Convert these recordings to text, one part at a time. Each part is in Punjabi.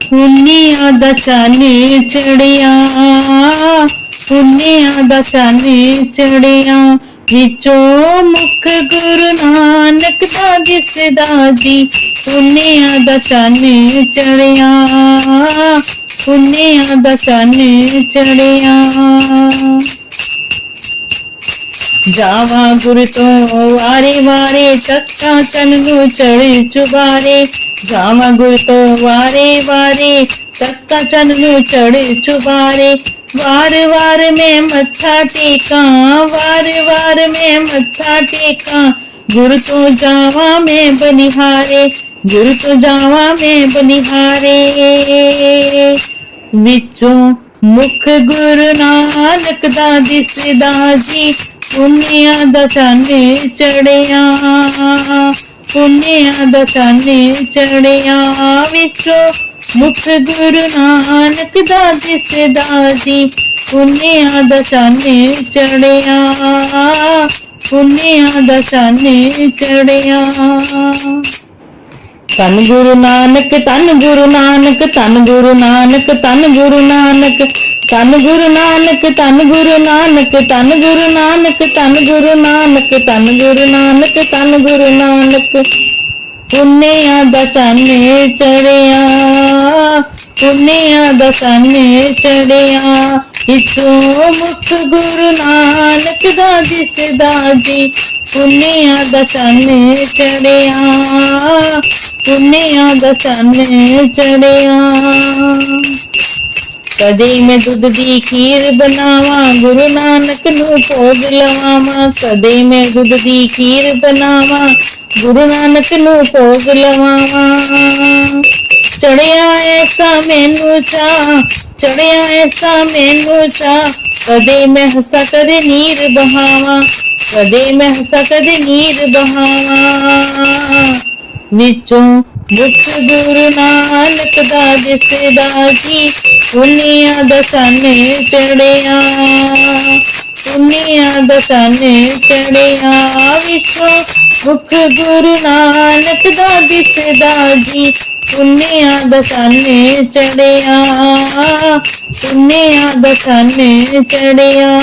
ਪੁੰਨਿਆ ਦਾ ਚਾਨੇ ਚੜਿਆ ਪੁੰਨਿਆ ਦਾ ਚਾਨੇ ਚੜਿਆ। ਵਿੱਚੋਂ ਮੁਖ ਗੁਰੂ ਨਾਨਕ ਦਾ ਦਿਸਦਾ ਜੀ ਪੁੰਨਿਆ ਦਾ ਚਾਨੇ ਚੜਿਆ ਪੁੰਨਿਆ ਦਾ ਚਾਨੇ ਚੜਿਆ। ਜਾਵਾ ਗੁਰ ਤੋਂ ਵਾਰੇ ਵਾਰੇ ਤਖਤਾਂ ਚਨ ਨੂੰ ਚੜੇ ਚੁਬਾਰੇ। ਜਾਵਾ ਗੁਰ ਤੋਂ ਵਾਰੇ ਵਾਰੇ, ਚੱਕਾ ਚਨ ਨੂੰ ਚੜੇ ਚੁਬਾਰੇ। ਵਾਰ ਵਾਰ ਮੈਂ ਮੱਥਾ ਟੇਕਾਂ, ਵਾਰ ਵਾਰ ਮੈਂ ਮੱਥਾ ਟੇਕਾਂ। ਗੁਰ ਤੋਂ ਜਾਵਾਂ ਮੈਂ ਬਨਿਹਾਰੇ, ਗੁਰ ਤੋਂ ਜਾਵਾਂ ਮੈਂ ਬਨਿਹਾਰੇ। ਵਿੱਚੋਂ ਮੁਖ ਗੁਰੂ ਨਾਨਕ ਦਾ ਦਿਸਦਾ ਜੀ, ਪੁੰਨਿਆ ਦਾ ਚਾਨੇ ਚੜਿਆ। ਪੁੰਨਿਆ ਦਾ ਚੜਿਆ ਵਿੱਚੋਂ ਮੁਖ ਗੁਰੂ ਨਾਨਕ ਦਾ ਦਿਸਦਾ ਜੀ, ਪੁੰਨਿਆ ਦਾ ਚੜਿਆ। ਪੁੰਨਿਆ ਦਾ ਚੜਿਆ। ਤਨ ਗੁਰੂ ਨਾਨਕ ਤਨ ਗੁਰੂ ਨਾਨਕ ਤਨ ਗੁਰੂ ਨਾਨਕ ਤਨ ਗੁਰੂ ਨਾਨਕ ਤਨ ਗੁਰੂ ਨਾਨਕ ਤਨ ਗੁਰੂ ਨਾਨਕ ਤਨ ਗੁਰੂ ਨਾਨਕ ਤਨ ਗੁਰੂ ਨਾਨਕ ਤਨ ਗੁਰੂ ਨਾਨਕ ਤਨ ਗੁਰੂ ਨਾਨਕ ਪੁੰਨਿਆ ਦਾ ਚਾਨੇ ਚੜਿਆ ਪੁੰਨਿਆ ਦਾ ਚਾਨੇ ਚੜਿਆ ਇਥੋਂ ਮੁਖ ਗੁਰੂ ਨਾਨਕ ਦਾ ਦਿਸਦਾ ਜੀ ਪੁੰਨਿਆ ਦਾ ਚਾਨੇ ਚੜਿਆ। ਪੁੰਨਿਆ ਦਾ ਚਾਨੇ ਚੜਿਆ। ਕਦੇ ਮੈਂ ਦੁੱਧ ਦੀ ਖੀਰ ਬਣਾਵਾਂ, ਗੁਰੂ ਨਾਨਕ ਨੂੰ ਭੋਗ ਲਵਾਵਾਂ। ਕਦੇ ਮੈਂ ਦੁੱਧ ਦੀ ਖੀਰ ਬਣਾਵਾਂ, ਗੁਰੂ ਨਾਨਕ ਨੂੰ ਭੋਗ ਲਵਾਵਾਂ। ਚੜਿਆ ਐਸਾ ਮੈਨੂੰ ਚਾ, ਚੜਿਆ ਐਸਾ ਮੈਨੂੰ ਚਾ। ਕਦੇ ਮੈਂ ਹੱਸਾ ਕਦੇ ਨੀਰ ਬਹਾਵਾ, ਕਦੇ ਮੈਂ ਹੱਸਾ ਕਦੇ ਨੀਰ ਬਹਾਵਾ। ਵਿੱਚੋਂ ਮੁਖ ਗੁਰੂ ਨਾਨਕ ਦਾ ਜਿਸ ਦਾ ਕੀ ਦਸਨੇ ਚੜਿਆ ਪੁੰਨਿਆ ਦਸਨੇ ਚੜਿਆ ਵਿੱਚੋਂ ਮੁਖ ਗੁਰੂ ਨਾਨਕ ਦਾ ਜਿਸ ਦਾ ਜੀ ਪੁੰਨਿਆ ਦਸਨੇ ਚੜਿਆ ਪੁੰਨਿਆ ਦਸਨੇ ਚੜਿਆ।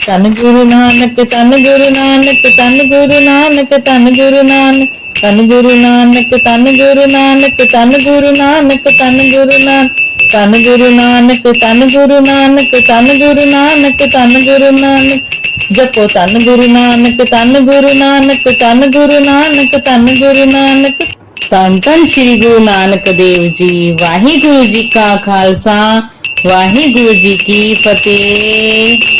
ਤਨ ਗੁਰੂ ਨਾਨਕ ਤਨ ਗੁਰੂ ਨਾਨਕ ਤਨ ਗੁਰੂ ਨਾਨਕ ਤਨ ਗੁਰੂ ਨਾਨਕ ਤਨ ਗੁਰੂ ਨਾਨਕ ਤਨ ਗੁਰੂ ਨਾਨਕ ਤਨ ਗੁਰੂ ਨਾਨਕ ਤਨ ਗੁਰੂ ਨਾਨਕ ਤਨ ਗੁਰੂ ਨਾਨਕ ਤਨ ਗੁਰੂ ਨਾਨਕ ਤਨ ਗੁਰੂ ਨਾਨਕ ਤਨ ਗੁਰੂ ਨਾਨਕ ਜਪੋ ਤਨ ਗੁਰੂ ਨਾਨਕ ਤਨ ਗੁਰੂ ਨਾਨਕ ਤਨ ਗੁਰੂ ਨਾਨਕ ਤਨ ਗੁਰੂ ਨਾਨਕ ਧੰਨ ਧੰਨ ਸ੍ਰੀ ਗੁਰੂ ਨਾਨਕ ਦੇਵ ਜੀ ਵਾਹਿਗੁਰੂ ਜੀ ਕਾ ਖਾਲਸਾ ਵਾਹਿਗੁਰੂ ਜੀ ਕੀ ਫਤਿਹ